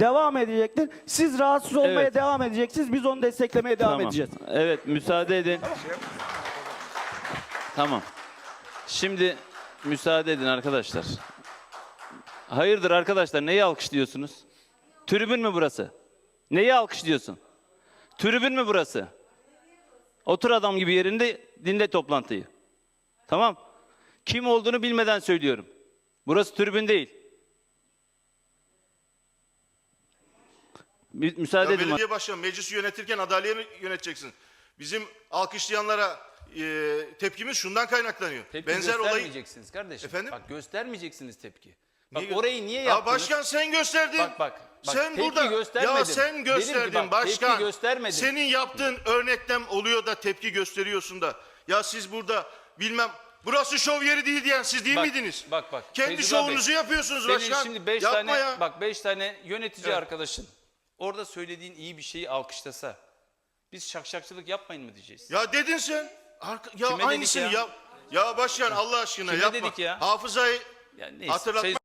devam edecektir. Siz rahatsız olmaya Evet. devam edeceksiniz. Biz onu desteklemeye devam Tamam. edeceğiz. Evet müsaade edin. Tamam. Şimdi müsaade edin arkadaşlar. Hayırdır arkadaşlar neyi alkışlıyorsunuz? Tribün mü burası? Neyi alkışlıyorsun? Tribün mü burası? Otur adam gibi yerinde dinle toplantıyı. Tamam. Kim olduğunu bilmeden söylüyorum. Burası tribün değil. Mü- müsaade Ya edin. belediye başkanı meclisi yönetirken adaleti yöneteceksin. Bizim alkışlayanlara e, tepkimiz şundan kaynaklanıyor. Tepki Benzer olayı göstermeyeceksiniz kardeşim. Efendim? Bak göstermeyeceksiniz tepki. Bak Niye gö- orayı niye Ya yaptınız? başkan sen gösterdin. Bak, bak, bak, sen tepki burada göstermedim. ya sen Dedim ki gösterdin bak, başkan. tepki göstermedim. Senin yaptığın örneklem oluyor da tepki gösteriyorsun da. Ya siz burada bilmem burası şov yeri değil diyen siz değil Bak, miydiniz? Bak bak. Kendi Feyzullah şovunuzu Bey, yapıyorsunuz senin başkan. şimdi beş Yapma tane ya. bak beş tane yönetici Evet. arkadaşın orada söylediğin iyi bir şeyi alkışlasa biz şakşakçılık yapmayın mı diyeceğiz? Ya dedin sen. Arka, ya Kime dedik aynısını ya? yap. Ya başkan Allah aşkına Kime yapma. dedik ya? Hafızayı Yani neyse. hatırlatma.